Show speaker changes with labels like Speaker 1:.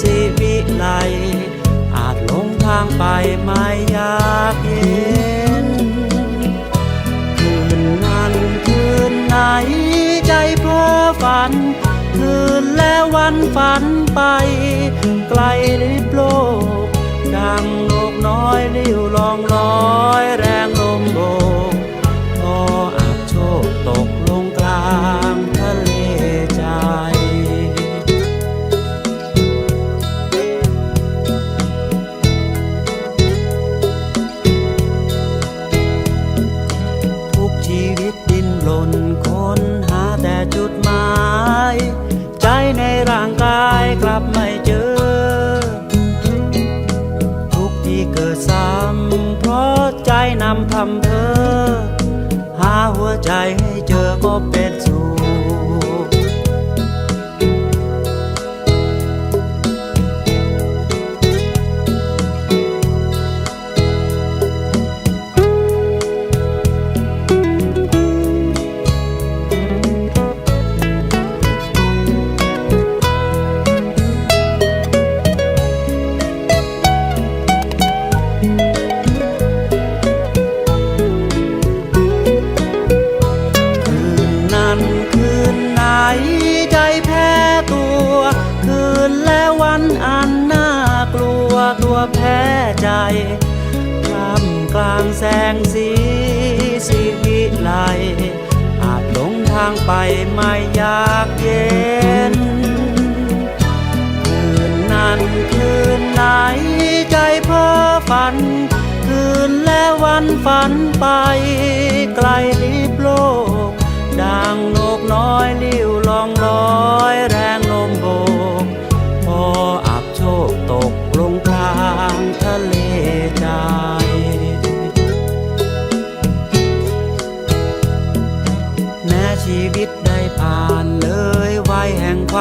Speaker 1: สีวิไล อาจหลงทางไปไม่อยากเห็น คืนนั้นคืนไหนใจเพ้อฝัน คืนแล้ววันฝันไป ไกลลิบโลก ดังนกน้อยริ้วลองลอย ใจให้เจอก็เป็นสุข ท่ามกลางแสงสีสีวิไลอาจหลงทางไปไม่อยากเย็น คืนนั้นคืนไหนใจเพ้อฝัน คืนและวันฝันไปไกลลิบโลกดังนกน้อยลิ้วลองลอย